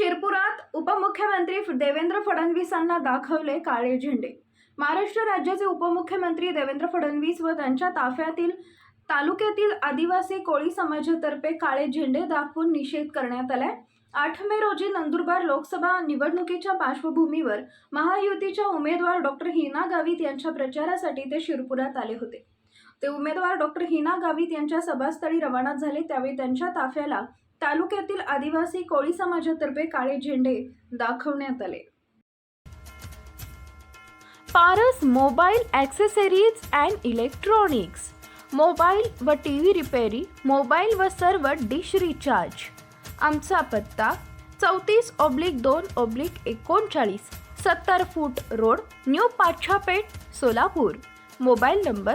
शिरपुरात उपमुख्यमंत्री देवेंद्र फडणवीसांना दाखवले काळे झेंडे. महाराष्ट्र राज्याचे उपमुख्यमंत्री देवेंद्र फडणवीस व त्यांच्या ताफ्यातील तालुक्यातील आदिवासी कोळी समाजातर्फे काळे झेंडे दाखवून निषेध करण्यात आलाय आठ मे रोजी नंदुरबार लोकसभा निवडणुकीच्या पार्श्वभूमीवर महायुतीच्या उमेदवार डॉक्टर हिना गावित यांच्या प्रचारासाठी ते शिरपुरात आले होते. ते उमेदवार डॉक्टर हिना गावित यांच्या सभास्थळी रवाना झाले. त्यावेळी त्यांच्या ताफ्याला तालुक्यातील आदिवासी कोळी समाजातर्फे काळे झेंडे दाखवण्यात आले. Paras mobile accessories and electronics. Mobile व टी व्ही रिपेरी मोबाईल व सर्व डिश रिचार्ज. आमचा पत्ता चौतीस ऑब्लिक दोन ऑब्लिक एकोणचाळीस सत्तर foot road new Pachhapeth Solapur. Mobile number